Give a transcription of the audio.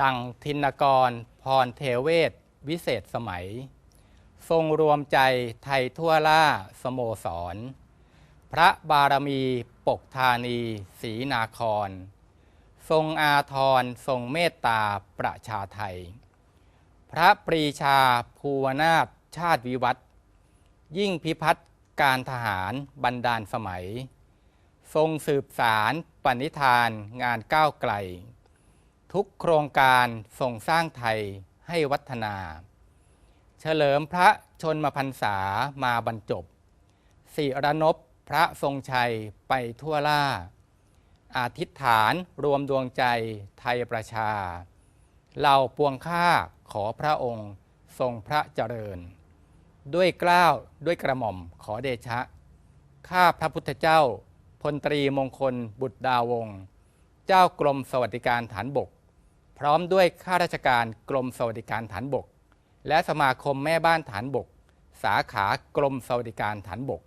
ดังทินกร พรเทเวศ วิเศษสมัย ทรงรวมใจไทยทั่วล่าสโมสร พระบารมีปกธานีศรีนาคร ทรงอาทรทรงเมตตาประชาไทย พระปรีชาภูวนาถชาติวิวัฒน์ยิ่งพิพัฒน์การทหารบรรดาลสมัย ทรงสืบสารปณิธานงานก้าวไกล ทุกโครงการทรงสร้างไทยให้วัฒนา เฉลิมพระชนมพรรษามาบรรจบสิรนพพระทรงชัยไปทั่วล่า อาทิษฐานรวมดวงใจไทยประชาเหล่าปวงข้าขอพระองค์ทรงพระเจริญ ด้วยกล้าวด้วยกระหม่อมขอเดชะ ข้าพระพุทธเจ้าพลตรีมงคลบุตรดาวงศ์เจ้ากรมสวัสดิการฐานบก พร้อมด้วยข้าราชการกรมสวัสดิการฐานบก และสมาคมแม่บ้านฐานบก สาขากรมสวัสดิการฐานบก